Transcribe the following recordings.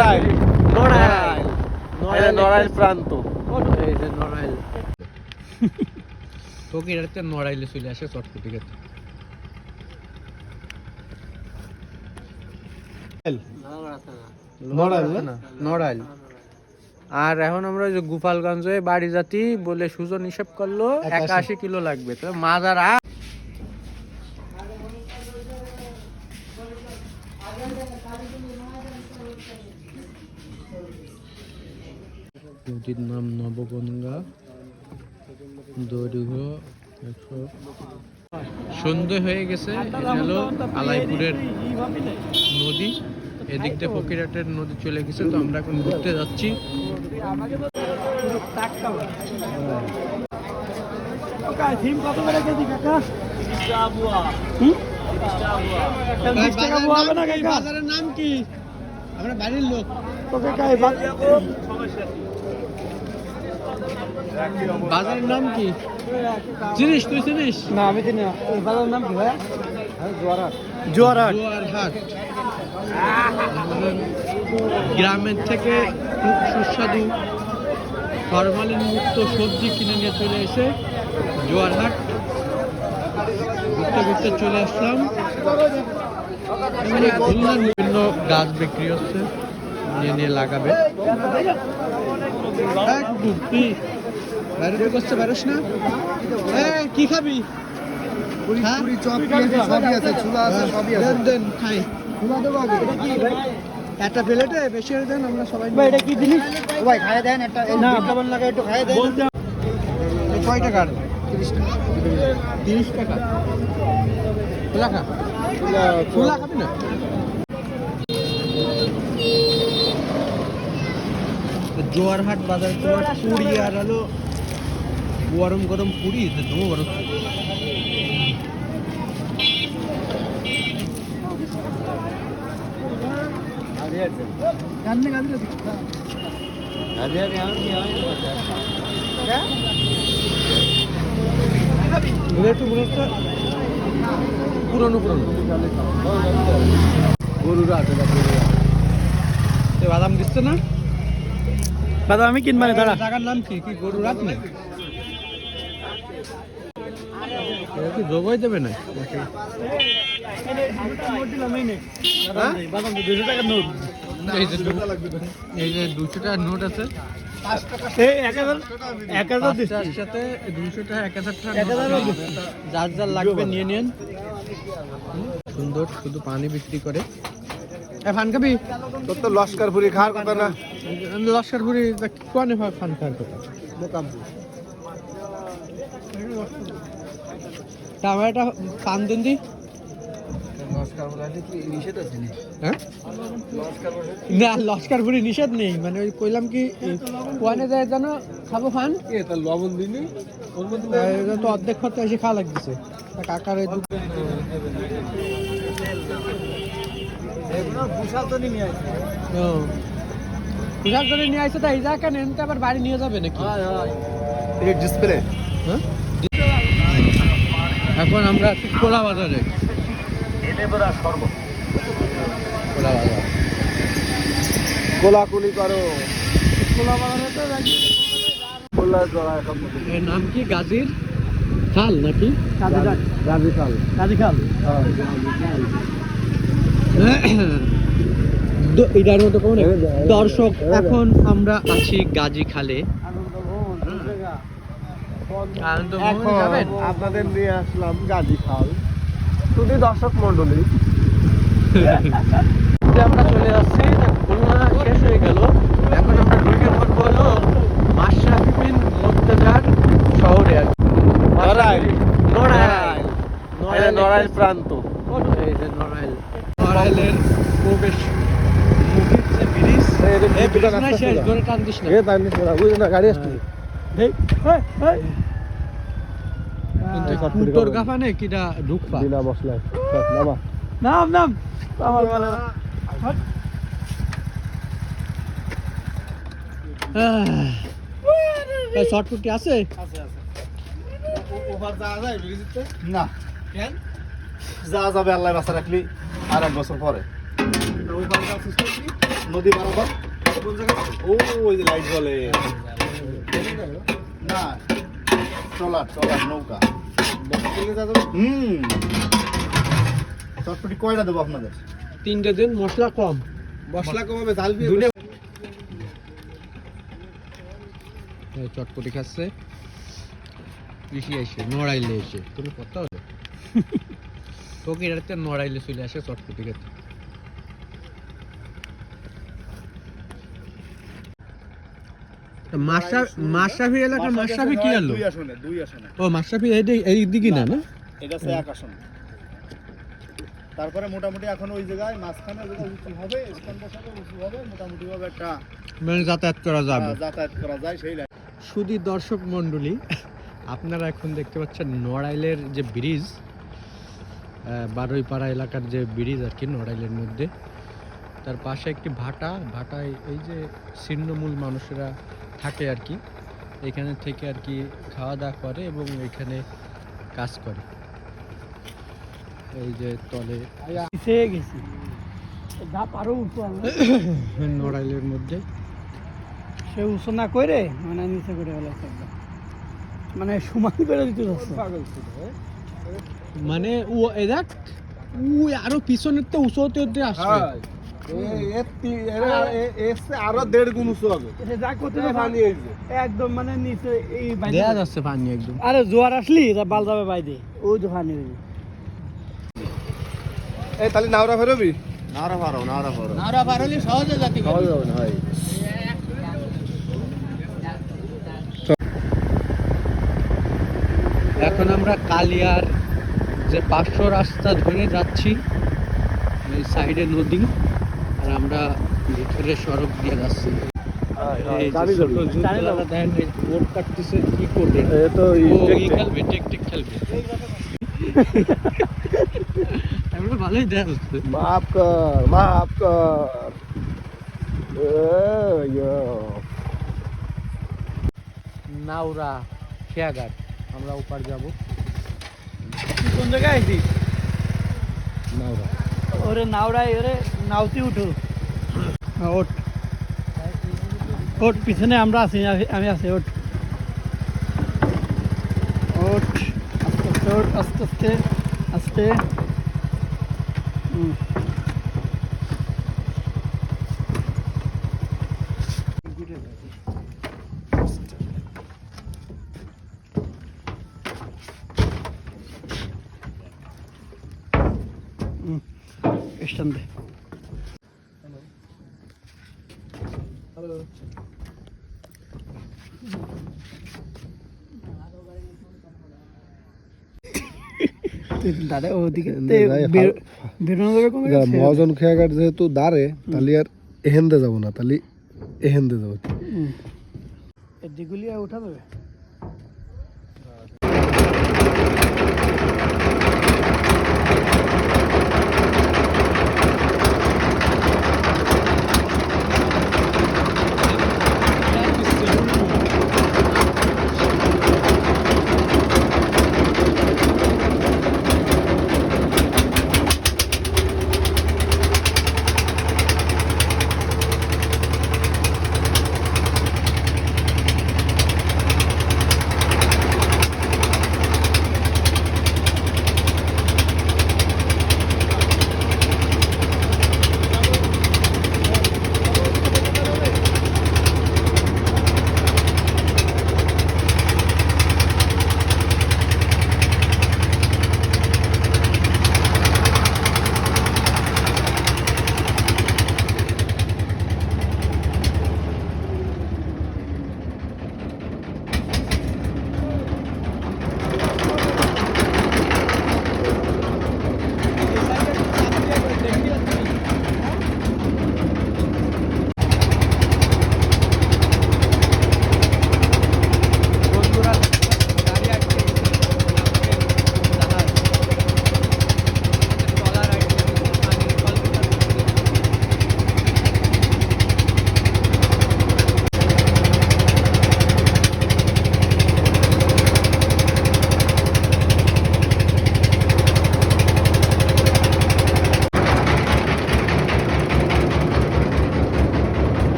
নড়াইল নড়াইল নড়াইল। প্রান্ত। নড়াইল। ফকিরাতে নড়াইলে চলে আসে চটপটি খেতে। নড়াইল। আর এখন আমরা ওই যে গোপালগঞ্জে বাড়ি জাতি বলে সুজন হিসাব করল একাশি। একাশি কিলো লাগবে। তো মাজার নদীর নাম নবগঙ্গা দৈর্ঘ্য একশো। সন্ধে হয়ে গেছে হলো আলাইপুরের নদী। এদিক দিয়ে ফকিরহাটের নদী চলে গেছে তো আমরা এখন ঘুরতে যাচ্ছি। বাজারের নাম কি? আমরা বাড়ির লোক। বাজারের নাম কি? চিনিস তুই চিনিস? না আমি চিনি না। এই বাজার নাম কি ভাই জোয়ারহাট। জোয়ারহাট। জোয়ারহাট। গ্রামের থেকে খুব সুস্বাদু ফরমালিন মুক্ত সবজি কিনে নিয়ে চলে এসে জোয়ারহাট। ঘুরতে ঘুরতে চলে আসলাম। এখানে বিভিন্ন গাছ বিক্রি হচ্ছে নিয়ে নিয়ে লাগাবে। এই কুকুর, কি? বাইরে বের করছে বেরোস না কি খাবি? হ্যাঁ? খাই। একটা প্লেটে বেশি করে দেন আমরা সবাই ভাই এটা কি জিনিস? ও ভাই খাইয়ে দেন একটা লাগে একটু খাইয়ে দেন। কয় টাকার। তিরিশ টাকা। খোলা খা। খোলা খাবি না? জোয়ারহাট বাজার তোমার পুরি আর হলো গরম গরম পুরি তোমার গরম পুরনো পুরনো। গরুরা আছে বাদাম দিচ্ছে না? দাদা আমি কিনবা না দাঁড়া। টাকার নাম কি? কি গরু রাত নেই এটা কি না? হ্যাঁ? বাদাম তো দুশো টাকার নোট এই যে দু- এই যে দুশো টাকার নোট আছে। যার যার লাগবে নিয়ে নিন। সুন্দর শুধু পানি বিক্রি করে। এ ফান খাবি? তোর তো লস্কর পুরি খাওয়ার কথা না। লস্করপুরি কোয়ানে ফান খাওয়ার কথা। মোকামপুর একটা পান দিন দি নি হ্যাঁ? লস্কর না নিষেধ নেই। মানে ওই কইলাম কি যায় খাব তার লবণ দিনি ওর মধ্যে আর এটা তো অর্ধেক খরচ এসে খাওয়া লাগতেছে। তা কাকার ওই দু- তো নিয়ে আসছে তাই আবার বাড়ি নিয়ে যাবে নাকি? ডিসপ্লে? হ্যাঁ? এখন আমরা আছি কোলা বাজারে এনে বড় সর্ব কোলা বাজার কোলাকুলি করো তো এর নাম কি? গাজীর খাল নাকি? গাজী খাল। গাজী খাল। হ্যাঁ এটার মতো কোন দর্শক এখন আমরা আছি গাজী খালে? আপনাদের নিয়ে আসলাম গাজী খাল। শুধু দর্শক মন্ডলী আমরা চলে যাচ্ছি খুলনা শেষ হয়ে গেল। এখন আমরা ঢুকে পড়ব হলো মাশরাফি বিন মুর্তজার শহরে আর কি। নড়াইল। নড়াইল। নড়াইল প্রান্ত। নড়াইল। নড়াইলের প্রবেশ মুখের যে ব্রিজ এই ব্রিজ না শেষ। ধরে টান দিস না। এ তাই নিচে বুঝলি না গাড়ি আসছে। এই, এই। এই কিন্তু উত্তর গাফানে কিটা ঢুকপা? বিনা মশলায়। নামা। নাম নাম। আমার বলে। না শর্টফুটি আছে? ওভার যাওয়া যায় ব্রিজতে না। কেন? যা যাবে আল্লাহ বাসা রাখলি আর এক বছর পরে। নদী বরাবর ও ওই যে লাইট বলে না ট্রলার ট্রলার নৌকা। হুম। চটপটি কয়টা দেবো আপনাদের? তিনটে দিন মশলা কম। মশলা কম হবে দিয়ে দুলে চটপটি খাচ্ছে। কৃষি এসে নড়াইলে এসে। তুমি কথা হবে? তোকে এটাতে নড়াইলে চলে আসে চটপটি খেতে। মাশরাফি মাশরাফি এলাকার মাশরাফি কি আলো দুই আসনে দুই আসনে। ও মাশরাফি এই দিক- না না এটা হচ্ছে এক আসন। তারপরে মোটামুটি এখন ওই জায়গায় মাঝখানে যেটা উঁচু হবে স্থান বসাবে উঁচু হবে মোটামুটি ভাবে একটা মানে যাতায়াত করা যাবে। আহ, যাতায়াত করা যায় সেই শুধু দর্শক মণ্ডলী আপনারা এখন দেখতে পাচ্ছেন নড়াইলের যে ব্রিজ বারোইপাড়া এলাকার যে ব্রিজ আর কি নড়াইলের মধ্যে। তার পাশে একটি ভাটা ভাটায় এই যে ছিন্নমূল মানুষেরা থাকে আর কি। এখানে থেকে আর কি খাওয়া দাওয়া করে এবং এখানে কাজ করে। এই যে তলে গেছি। নড়াইলের মধ্যে। সে উঁচু না করে মানে নিচে করে হলো মানে সমান করে দিতে মানে ও এ দেখ ও আরও পিছনের তো উঁচু হতে হতে আসবে আরও দেড় গুণ উঁচু হবে একদম মানে নিচে এই একদম আরে জোয়ার আসলি বাল যাবে বাইরে ওই পানি হয়ে এই তাহলে নাওরা ফেরবি সহজে ভাই এখন আমরা কালিয়ার যে পাঁচশো রাস্তা ধরে যাচ্ছি সাইডে নদী। আর আমরা ভিতরে সড়ক দিয়ে যাচ্ছি। ভালোই দেখা মাফ কর মাফ কর। নাওরা খেয়াঘাট। আমরা ওপার যাব। কোন জায়গায় আইছি নাওরা। ওরে নাওড়ায় ওরে নাওতি উঠো। ওট ওঠ। ওঠ, পিছনে আমরা আছি, আমি- আছি, ওঠ। ওঠ, আস্তে আস্তে আস্তে আস্তে আস্তে হুম। হুম। স্টান দে দাদা ওদিকে বেরোনো যাবে কোন মহাজন খেয়াঘাট যেহেতু দাঁড়ে তাহলে আর এহেন্দে যাব না তাহলে এহেন্দে যাব। এদিকগুলি উঠা যাবে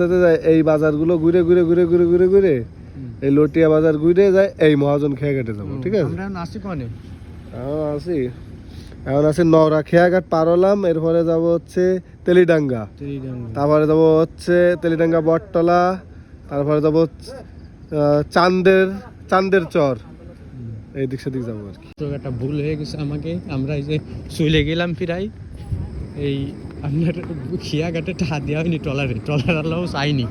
রাস্তাতে যায় এই বাজারগুলো ঘুরে ঘুরে ঘুরে ঘুরে ঘুরে ঘুরে এই লটিয়া বাজার ঘুরে যায় এই মহাজন খেয়া ঘাটে যাব ঠিক আছে? আমরা কনে? এখন আছি এখন আছি নওরা খেয়াঘাট পার হলাম এরপরে যাব হচ্ছে তেলিডাঙ্গা। তারপরে যাব হচ্ছে তেলিডাঙ্গা বটতলা তারপরে যাব চান্দের চান্দের চর। এই দিক সেদিক যাব আর কি। তো একটা ভুল হয়ে গেছে আমাকে। আমরা এই যে চলে গেলাম ফিরাই এই আপনার খিয়া ঘাটে টাকা দেওয়া হয়নি, ট্রলারে ট্রলার আল্লাহ চাইনি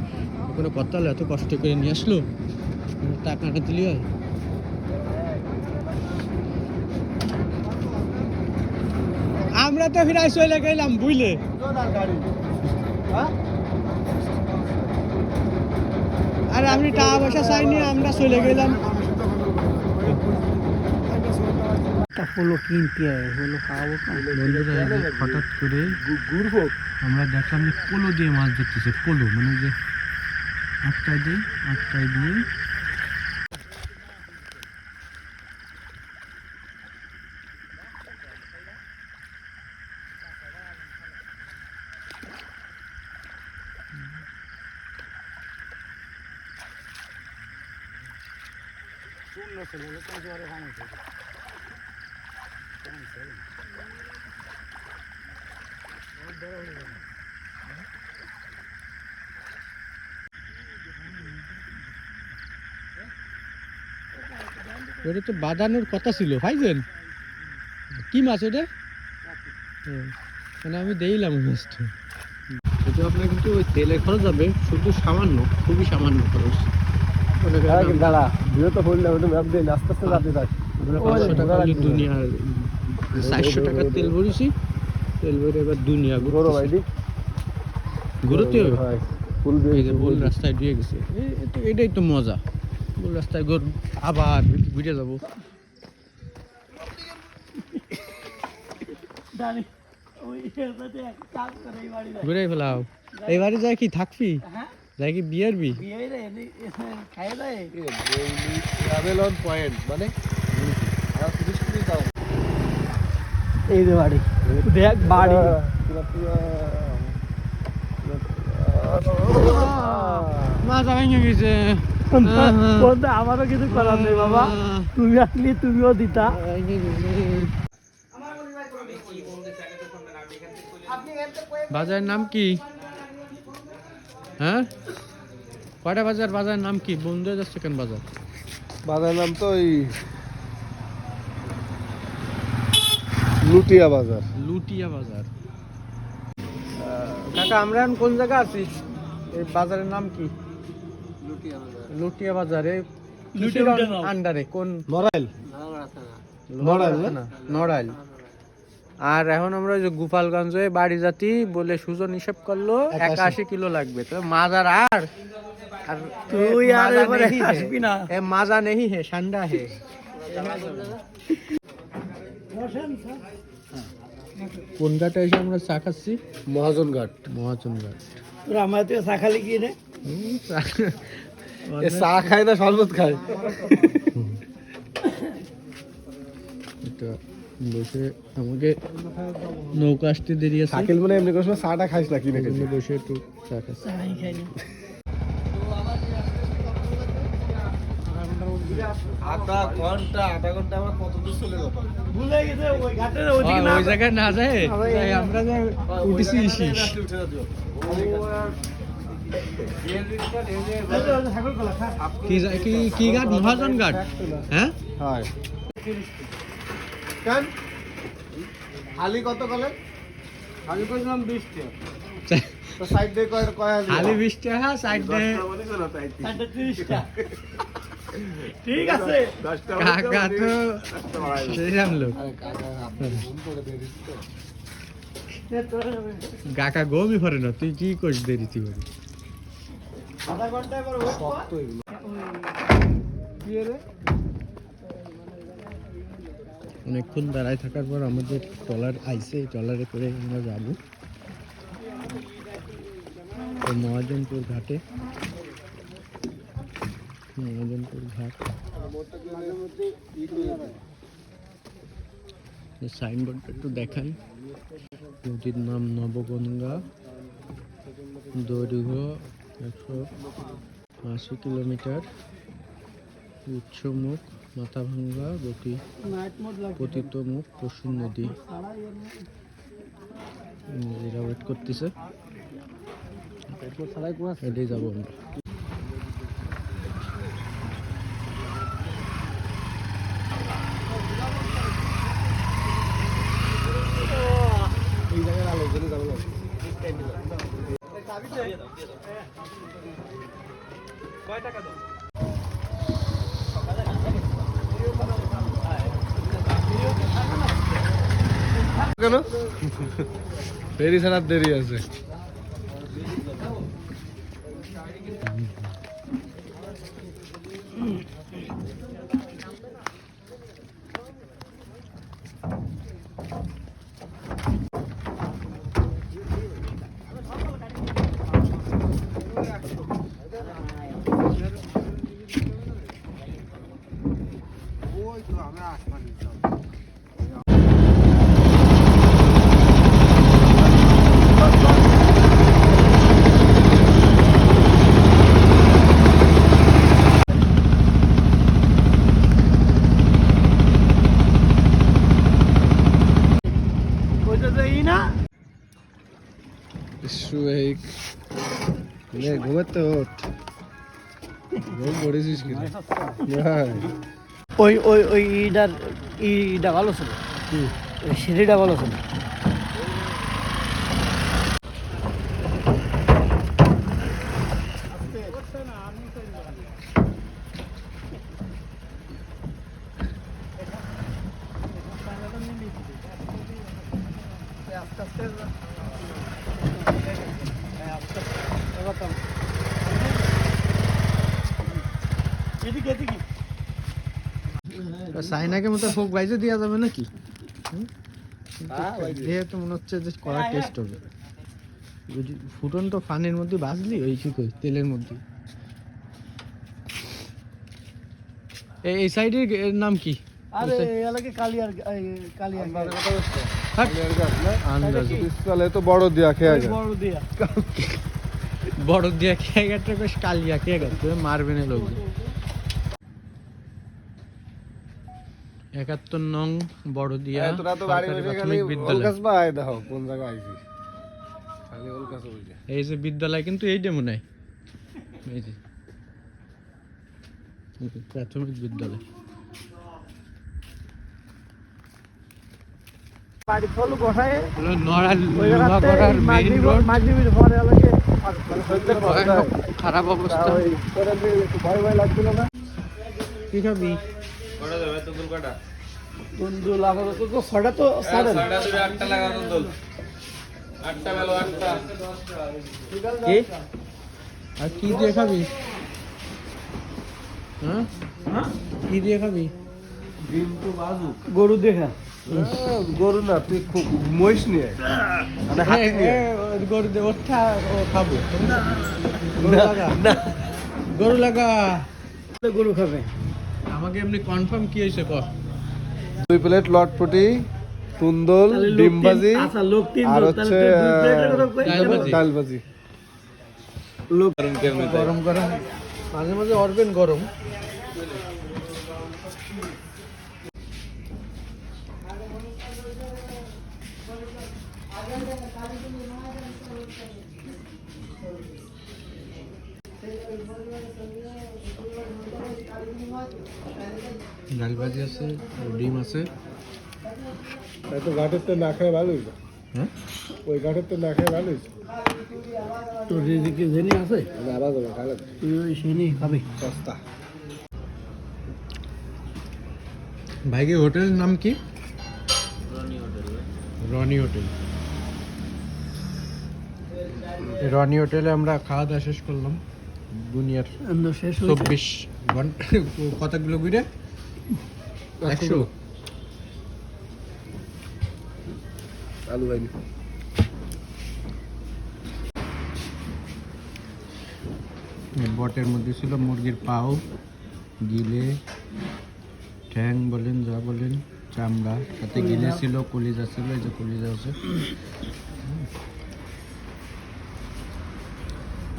কোনো কথা হলো এত কষ্ট করে নিয়ে আসলো? টাকাটা দিলি হয়? আমরা তো ফিরাই চলে গেলাম বুঝলে? আর আপনি টাকা পয়সা চাইনি, আমরা চলে গেলাম। হঠাৎ করে আমরা দেখলাম যে পোলো দিয়ে মাছ ধরতেছে, পোলো মানে যে আটকায় দিয়ে আটকায় দিয়ে ওটা তো বাঁধানোর কথা ছিল ভাইজেন। কি মাছ ওটা মানে আমি দেইলাম মাছটা। এটা আপনার কিন্তু ওই তেলের খরচ হবে শুধু সামান্য খুবই সামান্য খরচ। মনে দাঁড়া ভিডিও তো ফুল ওটা ম্যাপ দিয়ে আস্তে আস্তে পাঁচশো টাকা দুনিয়ার চারশো টাকার তেল ভরেছি। তেল ভরে এবার দুনিয়া গরো ভাই দি ঘুরতে হবে? ভুল রাস্তায় দিয়ে গেছে। এটাই তো মজা। ভুল রাস্তায় ঘুর আবার ঘুরে যাব। কাজ করে এই বাড়ি যায় কি থাকবি? হ্যাঁ? যায় কি বিয়ার বি? ট্রাভেল অন পয়েন্ট মানে আর মিনিট যাও এই যে বাড়ি। দেখ বাড়ি। মাথা ভেঙে গেছে। আমারও কিছু করার নেই বাবা। তুমি আসলে তুমিও দিতা। বাজারের নাম কি? হ্যাঁ? কয়টা বাজার? বাজারের নাম কি? বন্ধ যাচ্ছে কেন বাজার? বাজার নাম তো ওই লুটিয়া বাজার। লুটিয়া বাজার। কাকা আমরা এখন কোন জায়গা আছি? এই বাজারের নাম কি? লুটিয়া বাজারে। লুটিয়া উঠানো। আন্ডারে কোন? নড়াইল। নড়াইল না? না। নড়াইল। আর এখন আমরা ওই যে গোপালগঞ্জে বাড়ি যাতি বলে সুজন হিসেব করল একাশি। কিলো লাগবে। তো মাজার আর? আর তুই আর মাজা এবারে নেহি হে। আসবি না। মাজা নেহি হে ঠান্ডা হে। কোন ঘাটে এসে আমরা চা খাচ্ছি? মহাজন ঘাট মহাজন ঘাট তোরা আমার থেকে শাখালি কি রে? চা- খায় না শরবত খায়। এটা বসে আমাকে নৌকা আসতে দেরি আছে। শাকিল মানে এমনি করে সময় চাটা খাইস না কিনে বসে একটু চা খাচ্ছি। চাই খাইনি। আধা ঘণ্টা আধা ঘণ্টা আমরা কত দূর চলে যাব ভুলে গেছে ওই ঘাটের ওদিকে না ওই জায়গায় না যায়? তাই আমরা যা উঠেছি খা কি কি কি ঘাট? মহাজন ঘাট? হ্যাঁ? হয়। কেন? আলি কত কলে আলি কইছিলাম বিশ তো সাইড দিয়ে কয় কয় আলি খালি বিশ টাকা সাইড দিয়ে। সাড়ে তিরিশটা ঠিক আছে। কাকা তো সেরাম লোক কাকা গমই করে না তুই কি করিস দেরি তুই করি। অনেকক্ষণ দাঁড়ায় থাকার পর আমাদের ট্রলার আইসে ট্রলারে করে আমরা যাব। মহাজনপুর ঘাটে। মহাজনপুর ঘাট। সাইনবোর্ডটা একটু দেখাই। নদীর নাম নবগঙ্গা। দৈর্ঘ্য একশো আশি কিলোমিটার। উচ্চমুখ, মাথাভাঙ্গা, গতি পতিত মুখ পশু নদী। এরা ওয়েট করতেছে। যাব আমরা এই জায়গায় আলোচনা যাব না কেন? দেরি ছাড়া দেরি আছে। ওইটা তো এই না শুয়েক নে ঘুমাতে ওঠ ঘুম পড়েছিস কি ওই ওই ওই ইটার ইটা ভালো ছিল ওই সিঁড়িটা ভালো ছিল সাইনাকে মতো ফোক বাইজে দেওয়া যাবে নাকি? হুম? দিয়ে তো মনে হচ্ছে যে কড়া টেস্ট হবে। যদি ফুটন্ত পানির মধ্যে ভাজলি ওই কি কই তেলের মধ্যে। এই এই সাইডের এর নাম কি? আরে এলাকে কালিয়ার কালিয়ার তো বড় দিয়া খেয়ে বড় দিয়া। বড় দিয়া খেয়ে গেছে বেশ কালিয়া খেয়ে গেছে মারবে না লোক একাত্তর নং বড় দিয়া এই, তোরা তো বাড়ি সরকারি বসে খালি প্রাথমিক বিদ্যালয়। দেখো কোন জায়গায় এই যে বিদ্যালয় কিন্তু এই যে মনে হয় এই যে প্রাথমিক বিদ্যালয়। বাড়ি ফল গোঠায় হলো ভয় ভয় কি? আর দিয়ে খাবি? হ্যাঁ? কি দিয়ে খাবি? গরু দেখা গরু না তুই খুব মহিষ নিয়ে। মানে। গরু দে ওঠা খাব। গরু লাগা? গরু লাগা? গরু খাবে। আমাকে এমনি কনফার্ম কি হয়েছে ক দুই প্লেট লটপটি তুন্দল ডিম ভাজি আচ্ছা লোক তিন আর হচ্ছে? ডাল ভাজি। ডাল ভাজি লোক গরম গরম মাঝে মাঝে অরবেন গরম। ডাল ভাজি আছে ডিম আছে। তাই তো ঘাটের তো না খেয়ে ভালো হ্যাঁ? ওই ঘাটের তো না খেয়ে ভালো তোর এদিকে জেনি আছে? আবার যাব খালে। তুই ওই সেনি খাবি। সস্তা। ভাইকে হোটেলের নাম কি? রনি হোটেল রনি হোটেলে। আমরা খাওয়া দাওয়া শেষ করলাম। দুনিয়ার চব্বিশ ঘণ্টা কতগুলো ঘুরে? একশো আলু বটের মধ্যে ছিল মুরগির পাও গিলে ঠ্যাং বলেন যা বলেন চামড়া সাথে গিলে ছিল কলিজা ছিল এই যে কলিজা আছে।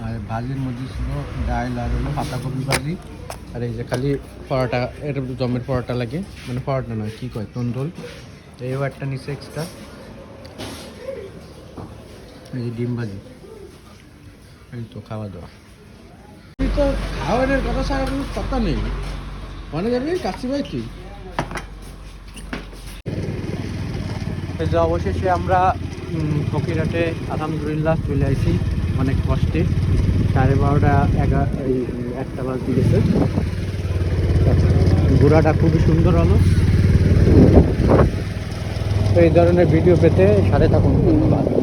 আর ভাজির মধ্যে ছিল ডাল আর হলো পাতাকপি ভাজি। আর এই যে খালি পরোটা, এর জমের পরোটা লাগে। মানে পরোটা নয়, কী কয়, তন্দুল। এই একটা নিচে এক্সট্রা এই যে ডিম ভাজি। এই তো খাওয়া দাওয়া। তো খাওয়ানোর কথা ছাড়া কোনো কথা নেই। মানে যাবি কাছি ভাই তুই? যে অবশেষে আমরা ফকিরহাটে আলহামদুলিল্লাহ চলে আসি অনেক কষ্টে। সাড়ে বারোটা, এগারো একটা বাজতে দিয়েছে। ঘোরাটা খুবই সুন্দর হলো। তো এই ধরনের ভিডিও পেতে সাথে থাকুন, ধন্যবাদ।